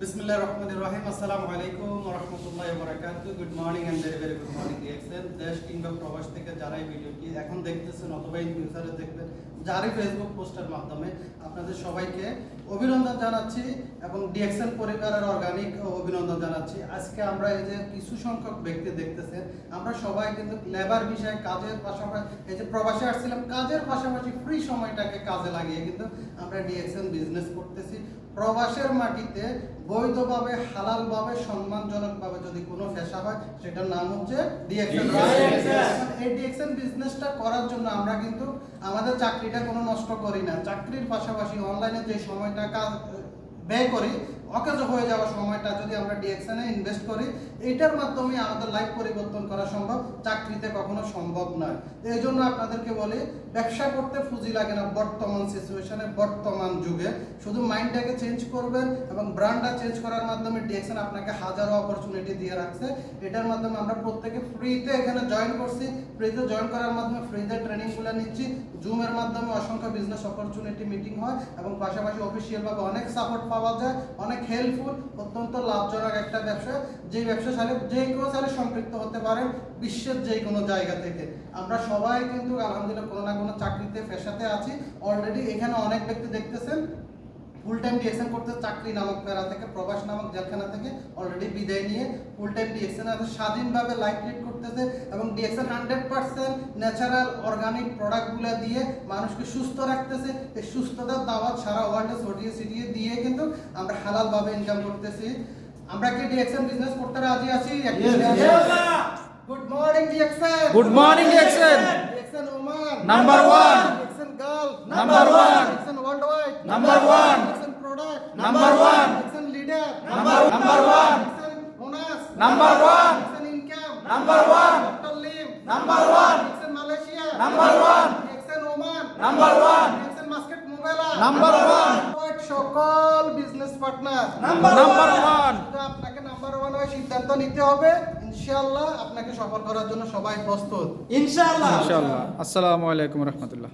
বিসমিল্লাহির রহমানির রহিম আসসালামু আলাইকুম ওয়া রাহমাতুল্লাহি ওয়া বারাকাতুহু good morning and very very good morning DXL দেশ কিংবা প্রবাস থেকে যারা এই ভিডিওটি এখন দেখতেছেন অথবা ইন ফিউচারে দেখবেন, যারই ফেসবুক পোস্টের মাধ্যমে, আপনাদের সবাইকে অভিনন্দন জানাচ্ছি এবং ডিএক্সএল পরিবারের অর্গানিক অভিনন্দন জানাচ্ছি। আজকে আমরা এই যে কিছু সংখ্যক ব্যক্তি দেখতেছেন, আমরা সবাই কিন্তু লেবার বিষয়ে কাজের পাশাপাশি, এই যে প্রবাসে আসছিলাম, কাজের পাশাপাশি ফ্রি সময়টাকে কাজে লাগিয়ে কিন্তু আমরা ডিএক্সএল বিজনেস করতেছি। প্রবাসের মাটিতে বৈধভাবে হালালভাবে সম্মানজনকভাবে যদি কোনো পেশা হয় সেটার নাম হচ্ছে ডিএক্সএন এই ডিএক্সএন বিজনেসটা করার জন্য আমরা কিন্তু আমাদের চাকরিটা কোনো নষ্ট করি না। চাকরির পাশাপাশি অনলাইনে যে সময়টা কাজ ব্যয় করি অকেজ হয়ে যাওয়া সময়টা যদি আমরা ডিএক্সএনে ইনভেস্ট করি এইটার মাধ্যমে আমাদের লাইফ পরিবর্তন করা সম্ভব, চাকরিতে কখনো সম্ভব নয়। এই জন্য আপনাদেরকে বলি, ব্যবসা করতে পুঁজি লাগে না বর্তমান সিচুয়েশনে বর্তমান যুগে। শুধু মাইন্ডটাকে চেঞ্জ করবেন এবং ব্র্যান্ডটা চেঞ্জ করার মাধ্যমে ডিএক্সএন আপনাকে হাজারো অপরচুনিটি দিয়ে রাখছে। এটার মাধ্যমে আমরা প্রত্যেকে ফ্রিতে এখানে জয়েন করছি। ফ্রিতে জয়েন করার মাধ্যমে ফ্রিতে ট্রেনিংগুলো নিচ্ছি। জুমের মাধ্যমে অসংখ্য বিজনেস অপরচুনিটি মিটিং হয় এবং পাশাপাশি অফিসিয়ালভাবে অনেক সাপোর্ট পাওয়া যায়, অনেক হেল্পফুল অত্যন্ত লাভজনক একটা ব্যবসা। যে ব্যবসা সাথে যে কোনো সাথে সম্পৃক্ত হতে পারেন বিশ্বের যে কোনো জায়গা থেকে। আমরা সবাই কিন্তু আলহামদুলিল্লাহ কোনো না কোনো চাকরিতে পেশাতে আছি। অলরেডি এখানে অনেক ব্যক্তি দেখতেছেন ফুল টাইম ডিএসএন করতে চাকরি নামক প্যারা থেকে, প্রবাস নামক জেলখানা থেকে অলরেডি বিদায় নিয়ে ফুল টাইম ডিএক্সএন আছে। স্বাধীনভাবে লাইফ লিড করতেছে এবং DXN hundred percent natural organic প্রোডাক্টগুলো দিয়ে মানুষকে সুস্থ রাখতেছে। এই সুস্থতার দাওয়াত সারা ওয়ার্ল্ডে ছড়িয়ে ছিটিয়ে দিয়ে কিন্তু আমরা হালালভাবে ইনকাম করতেছি আমরা কি ডিএক্সএন বিজনেস করতে রাজি আছি good morning DXN Good morning, DXN. DXN Oman Number one. DXN girl Number one. DXN world wide Number one. DXN product Number one. DXN leader Number number one. DXN bonus Number one. DXN income Number one. Doctor Lim Number one. DXN Malaysia Number one. DXN Oman Number one. DXN Muscat মোবাইলা Number one. সকল business partner number one আপনাকে number one হয়ে সিদ্ধান্ত নিতে হবে। ইনশাআল্লাহ আপনাকে সফল করার জন্য সবাই প্রস্তুত। ইনশাআল্লাহ। আসসালামু আলাইকুম রহমতুল্লাহ।